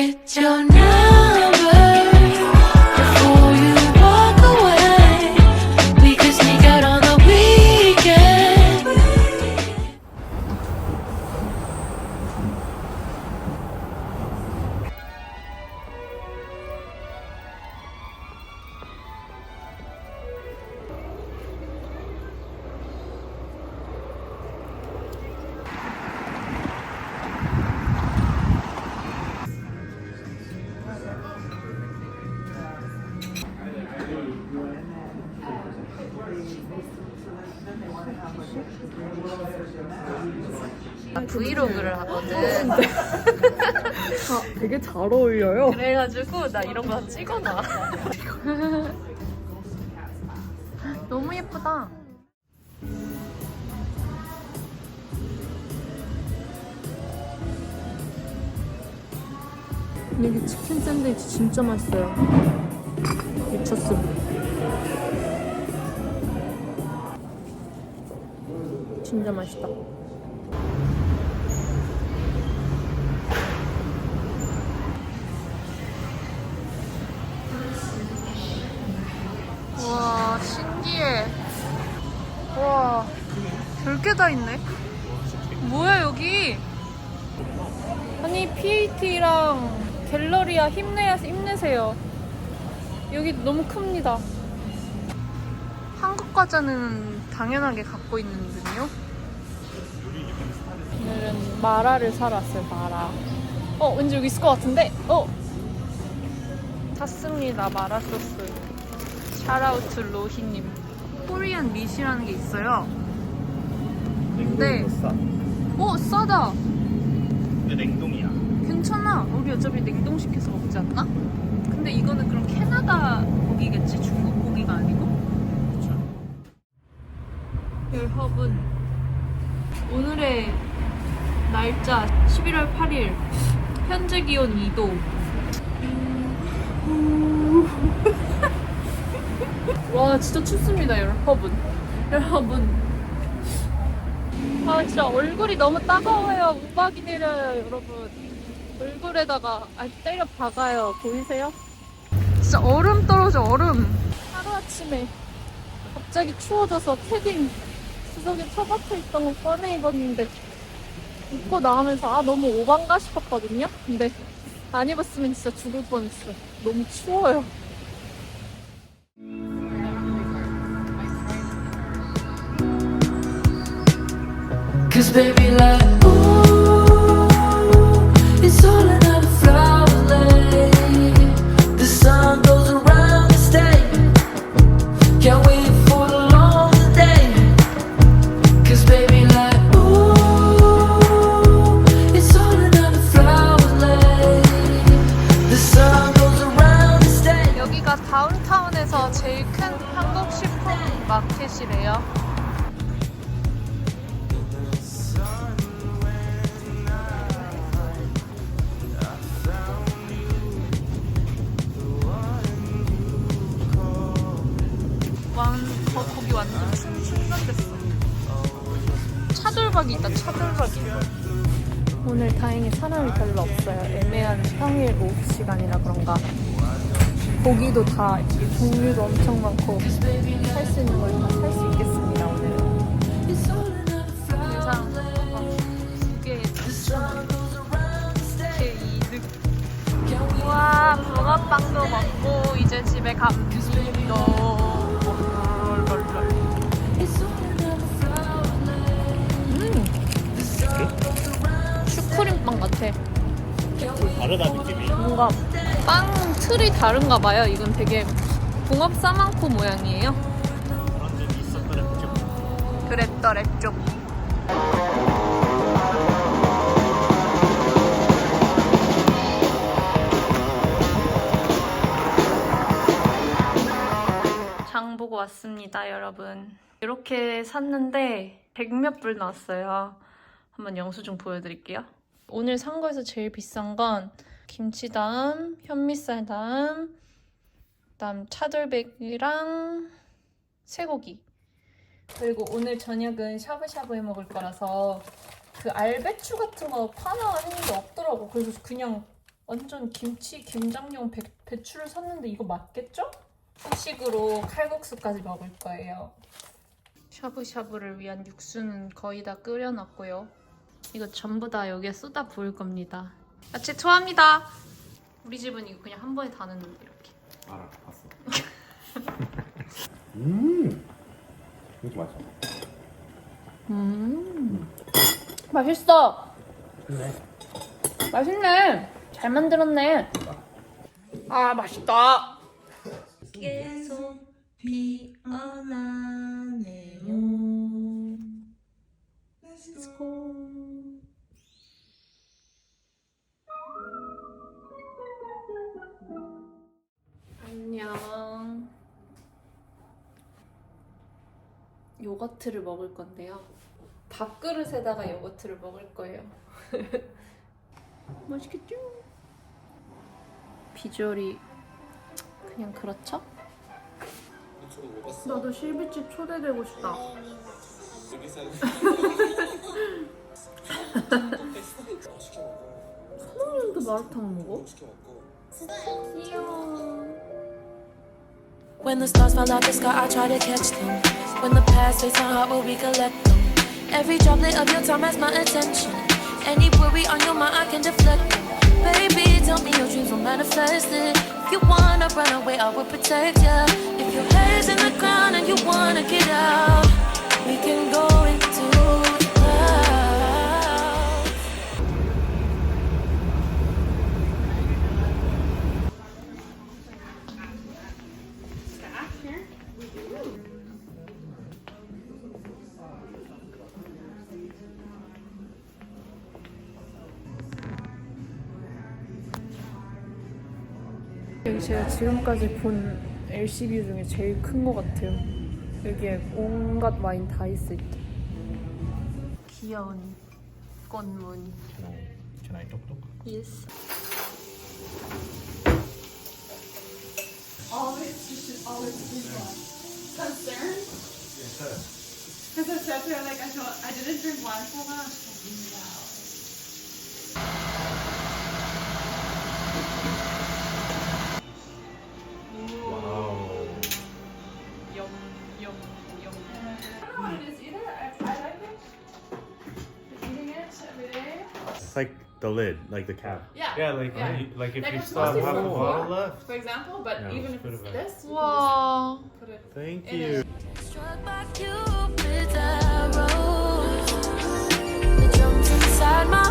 get your 브이로그를 하거든. 되게 잘 어울려요. 그래가지고 나 이런 거 찍어놔. 너무 예쁘다. 여기 치킨 샌드위치 진짜 맛있어요. 미쳤음. 진짜 맛있다. 와 신기해. 와 별게 다 있네. 뭐야 여기? 아니 PAT랑 갤러리아 힘내야 힘내세요. 여기 너무 큽니다. 한국 과자는 당연하게 갖고 있는군요. 오늘은 마라를 사러 왔어요. 마라. 어 왠지 여기 있을 것 같은데? 어 샀습니다 마라 소스. 샤라우트 로히님. 코리안 미시라는 게 있어요. 네. 싸. 오 싸다. 근데 냉동이야. 괜찮아. 우리 어차피 냉동시켜서 먹지 않나? 근데 이거는 그럼 캐나다 고기겠지? 중국 고기가 아니고? 여러분. 오늘의 날짜 11월 8일. 현재 기온 2도. 와 진짜 춥습니다 여러분. 여러분. 아 진짜 얼굴이 너무 따가워요 우박이 내려요 여러분. 얼굴에다가 아 때려 박아요. 보이세요? 진짜 얼음 떨어져 얼음. 하루아침에 갑자기 추워져서 패딩 수석에 처박혀 있던 거 꺼내 입었는데 입고 나오면서 아 너무 오반가 싶었거든요. 근데 안 입었으면 진짜 죽을 뻔했어요. 너무 추워요. Cause baby, like, 여기가 다운타운에서 제일 큰 한국 식품 마켓이래요. 완, 거, 거기 완전 충- 충전됐어. 차돌박이 있다, 차돌박이. 오늘 다행히 사람이 별로 없어요. 애매한 평일 오후 시간이라 그런가. 고기도 다 종류도 엄청 많고 살 수 있는 걸 다 살 수 있겠습니다 오늘은. Wait 우와, 붕어빵도 먹고 이제 집에 goes around. 슈크림빵 같아. 다르다 느낌이. 뭔가 빵 틀이 다른가 봐요. 이건 되게 붕어 싸만코 모양이에요. 그랬더랬죠. 장 보고 왔습니다, 여러분. 이렇게 샀는데 백몇 불 나왔어요. 한번 영수증 보여드릴게요. 오늘 산 거에서 제일 비싼 건 김치담, 현미쌀 담, 그다음 차돌백이랑 쇠고기. 그리고 오늘 저녁은 샤브샤브 해 먹을 거라서 그 알배추 같은 거 파나 했는데 없더라고. 그래서 그냥 완전 김치 김장용 배, 배추를 샀는데 이거 맞겠죠? 후식으로 칼국수까지 먹을 거예요. 샤브샤브를 위한 육수는 거의 다 끓여놨고요. 이거 전부 다 여기에 쏟아 부을 겁니다. 야채 투하합니다. 우리 집은 이거 그냥 한 번에 다 넣는데 이렇게. 알아, 봤어. 음, 이렇게 맛있어. 음, 맛있어. 그래. 맛있네. 잘 만들었네. 아 맛있다. 계속 피어나 요거트를 먹을 건데요. 밥그릇에다가 요거트를 먹을 거예요. 맛있겠죠? 비주얼이 그냥 그렇죠? 나도 실비집 초대되고 싶다. 선홍이도 마라탕 먹어? 귀여워. When the stars fall out the sky, I try to catch them. When the past is on heart, will we collect them? Every droplet of your time has my attention. Any worry on your mind, I can deflect them. Baby, tell me your dreams will manifest it. If you wanna run away, I will protect ya. If your head's in the ground and you wanna get 여기 제가 지금까지 본 LCB 중에 제일 큰 것 같아요. 여기에 온갖 와인 다 있을 때. 귀여운 꽃무늬. Can I 똑똑? Yes. 와우. like the lid, like the cap. Yeah. Yeah, like Yeah. you- like if Like you it's still have supposed half a be bottle full. left. For example, but Yeah, even if put it's back. this, you 와. can just put it. Thank In you. Struck by Cupid's arrow. The drums inside my